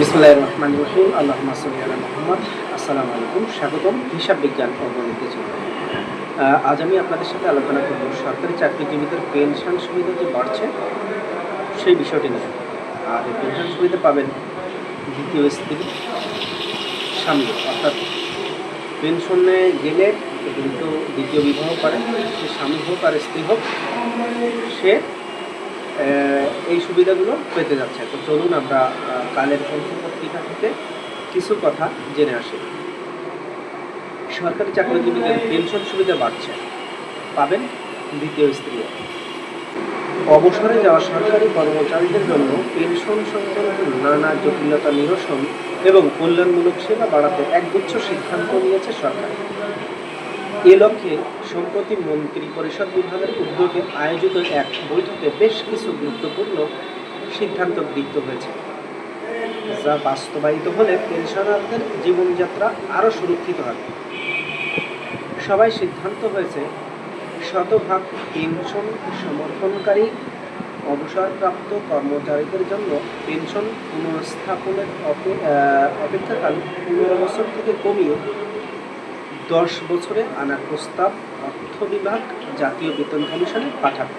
বিসমুল্লাহ রহমান রহিম। আল্লাহ মাসুল আলা মোহাম্মদ। আসসালামু আলাইকুম। স্বাগতম হিসাব বিজ্ঞান ও গণিতে আজ আমি আপনাদের সাথে আলোচনা করব সরকারি চাকরিজীবীদের পেনশন সুবিধা যে বাড়ছে, সেই বিষয়টি নিয়ে। আর এই পেনশন সুবিধা পাবেন দ্বিতীয় স্ত্রী, স্বামী, অর্থাৎ পেনশনে গেলে কিন্তু দ্বিতীয় বিবাহ করেন সে স্বামী হোক আর স্ত্রী হোক, সে এই সুবিধাগুলো পেতে যাচ্ছে। তো চলুন আমরা কালের পত্র পত্রিকা থেকে কিছু কথা জেনে আসি। সরকারি চাকরিজীবীদের পেনশন সুবিধা বাড়ছে। পাবেন দ্বিতীয় স্ত্রী। অবসরে যাওয়া সরকারি কর্মচারীদের জন্য পেনশন সংক্রান্ত নানা জটিলতা নিরসন এবং কল্যাণমূলক সেবা বাড়াতে একগুচ্ছ সিদ্ধান্ত নিয়েছে সরকার। এ লক্ষ্যে সম্প্রতি মন্ত্রী পরিষদ বিভাগের উদ্যোগে আয়োজিত এক বৈঠকে বেশ কিছু গুরুত্বপূর্ণ সিদ্ধান্ত গৃহীত হয়েছে, যা বাস্তবায়িত হলে পেনশনারদের জীবনযাত্রা আরও সুরক্ষিত হবে। সবাই সিদ্ধান্ত হয়েছে, শতভাগ পেনশন সমর্থনকারী অবসরপ্রাপ্ত কর্মচারীদের জন্য পেনশন পুনঃস্থাপনের অপেক্ষাকাল পনেরো বছর থেকে কমিয়ে দশ বছরে আনার প্রস্তাব অর্থ বিভাগ জাতীয় বেতন কমিশনে পাঠাবে।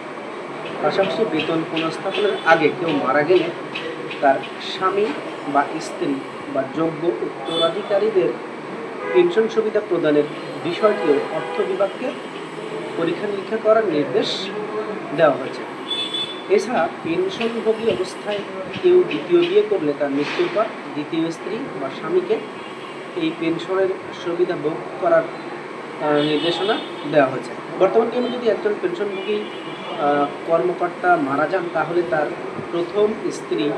পাশাপাশি বেতন পুনঃস্থাপনের আগে কেউ মারা গেলে তার স্বামী বা স্ত্রী বা যোগ্য উত্তরাধিকারীদের পেনশন সুবিধা প্রদানের বিষয়টিও অর্থ বিভাগকে পরীক্ষা নিরীক্ষা করার নির্দেশ দেওয়া হয়েছে। এছাড়া পেনশনভোগী অবস্থায় কেউ দ্বিতীয় বিয়ে করলে তার মৃত্যুর পর দ্বিতীয় স্ত্রী বা স্বামীকে এই পেনশনের সুবিধা ভোগ করার নির্দেশনা দেওয়া হয়েছে। বর্তমান নিয়মে যদি একজন পেনশনভোগী কর্মকর্তা মারা যান, তাহলে তার প্রথম স্ত্রী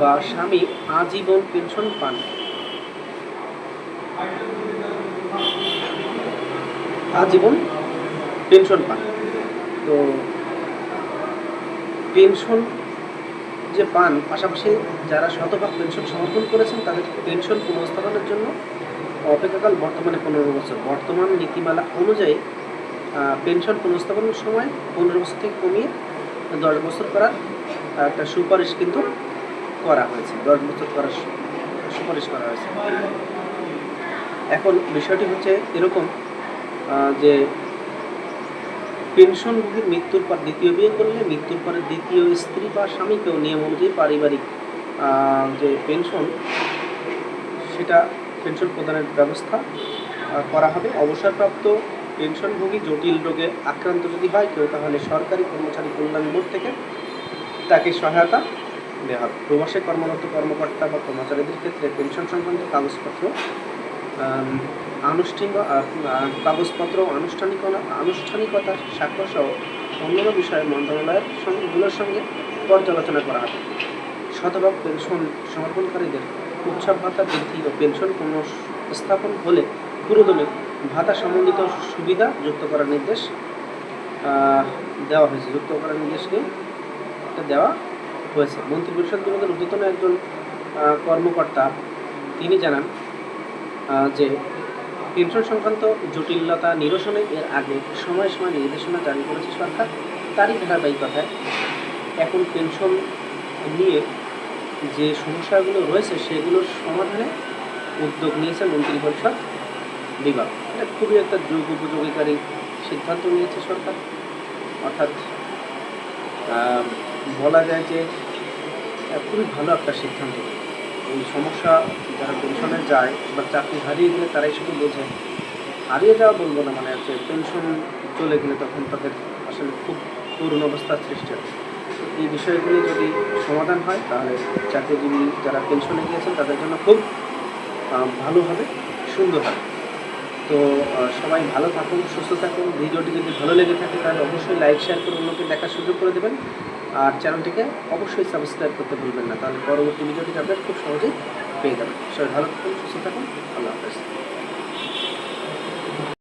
বা স্বামী আজীবন পেনশন পান। আজীবন পেনশন পান। তো, পেনশন যে পান, পাশাপাশি যারা শতভাগ পেনশন সমর্থন করেছেন, তাদের পেনশন পুনঃস্থাপনের জন্য অপেক্ষাকাল বর্তমানে পনেরো বছর। বর্তমান নীতিমালা অনুযায়ী পেনশন পুনঃস্থাপনের সময় পনেরো বছর থেকে কমিয়ে দশ বছর করার একটা সুপারিশ কিন্তু করা হয়েছে। দশ বছর করার সুপারিশ করা হয়েছে। এখন বিষয়টি হচ্ছে এরকম যে পেনশনভোগীর মৃত্যুর পর দ্বিতীয় বিয়ে করলে মৃত্যুর পরে দ্বিতীয় স্ত্রী বা স্বামীকেও নিয়ম অনুযায়ী পারিবারিক যে পেনশন, সেটা পেনশন প্রদানের ব্যবস্থা করা হবে। অবসরপ্রাপ্ত পেনশনভোগী জটিল রোগে আক্রান্ত যদি হয়, কেউ তাহলে সরকারি কর্মচারী কল্যাণ বোর্ড থেকে তাকে সহায়তা দেওয়া হবে। প্রবাসে কর্মরত কর্মকর্তা বা কর্মচারীদের ক্ষেত্রে পেনশন সংক্রান্ত কাগজপত্র আনুষ্ঠানিক কাগজপত্র আনুষ্ঠানিক আনুষ্ঠানিকতার স্বাক্ষর সহ অন্যান্য বিষয়ে মন্ত্রণালয়ের সঙ্গেগুলোর সঙ্গে পর্যালোচনা করা হবে। শতভাগ পেনশন সমর্পণকারীদের উৎসব ভাতা, বৃদ্ধি ও পেনশন পুনঃস্থাপন হলে পুরোদমে ভাতা সম্বন্ধিত সুবিধা যুক্ত করার নির্দেশ দেওয়া হয়েছে। যুক্ত করার নির্দেশকে দেওয়া হয়েছে। মন্ত্রী পরিষদ বিভাগের ঊর্ধ্বতন একজন কর্মকর্তা, তিনি জানান যে পেনশন সংক্রান্ত জটিলতা নিরসনে এর আগে সময় সময় নির্দেশনা জারি করেছে সরকার। তারই ধারাবাহিকতায় এখন পেনশন নিয়ে যে সমস্যাগুলো রয়েছে, সেগুলোর সমাধানে উদ্যোগ নিয়েছে মন্ত্রী পরিষদ বিভাগ। এটা খুবই একটা যুগ উপযোগীকারী সিদ্ধান্ত নিয়েছে সরকার। অর্থাৎ বলা যায় যে খুবই ভালো একটা সিদ্ধান্ত। এই সমস্যা যারা পেনশনে যায় বা চাকরি হারিয়ে গেলে তারাই শুধু বোঝে। হারিয়ে যাওয়া বলব না মানে হচ্ছে পেনশন চলে গেলে তখন তাদের আসলে খুব করুণ অবস্থার সৃষ্টি হয়। এই বিষয়গুলি যদি সমাধান হয়, তাহলে চাকরিজীবী যারা পেনশনে গিয়েছেন তাদের জন্য খুব ভালো হবে, সুন্দর হবে। তো সবাই ভালো থাকুন, সুস্থ থাকুন। ভিডিওটি যদি ভালো লেগে থাকে, তাহলে অবশ্যই লাইক, শেয়ার করে অন্যকে দেখার সুযোগ করে দেবেন। আর চ্যানেলটিকে অবশ্যই সাবস্ক্রাইব করতে ভুলবেন না, তাহলে পরবর্তী ভিডিওটিকে আপনারা খুব সহজেই পেয়ে যাবেন। সবাই ভালো থাকুন, সুস্থ থাকুন, আল্লাহ হাফেজ।